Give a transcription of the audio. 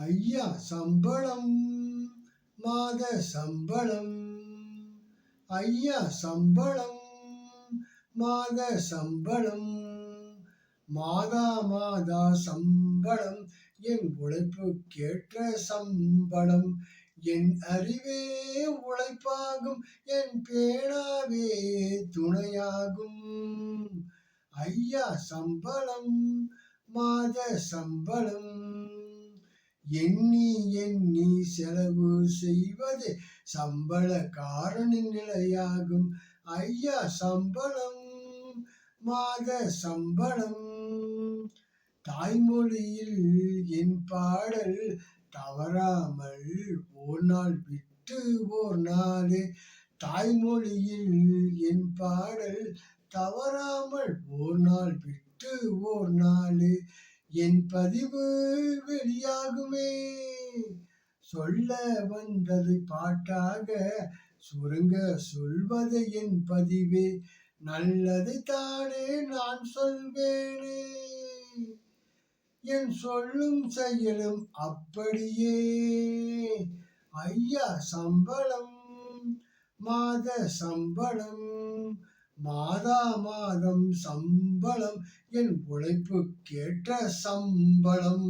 ஐயா சம்பளம் மாத சம்பளம். ஐயா சம்பளம் மாத சம்பளம். மாதா மாதா சம்பளம் என் உழைப்புக்கேற்ற சம்பளம். என் அறிவே உழைப்பாகும் என் பேனாவே துணையாகும். ஐயா சம்பளம் மாத சம்பளம். எண்ணி எண்ணி செலவு செய்வது சம்பளக்காரனின் நிலையாகும். ஐயா சம்பளம் மாத சம்பளம். தாய்மொழியில் என் பாடல் தவறாமல் ஓர் நாள் விட்டு ஓர் நாளே. தாய்மொழியில் என் பாடல் தவறாமல் ஓர் நாள் விட்டு ஓர் நாளே. என் பதிவு வெளியாகுமே. சொல்ல வந்தது பாட்டாக சுருங்க சொல்வது என் பதிவே. நல்லது தானே நான் சொல்வேனே. என் சொல்லும் செயலும் அப்படியே. ஐயா சம்பளம் மாத சம்பளம். மாதா மாதம் சம்பளம் என் உழைப்பு கேட்ட சம்பளம்.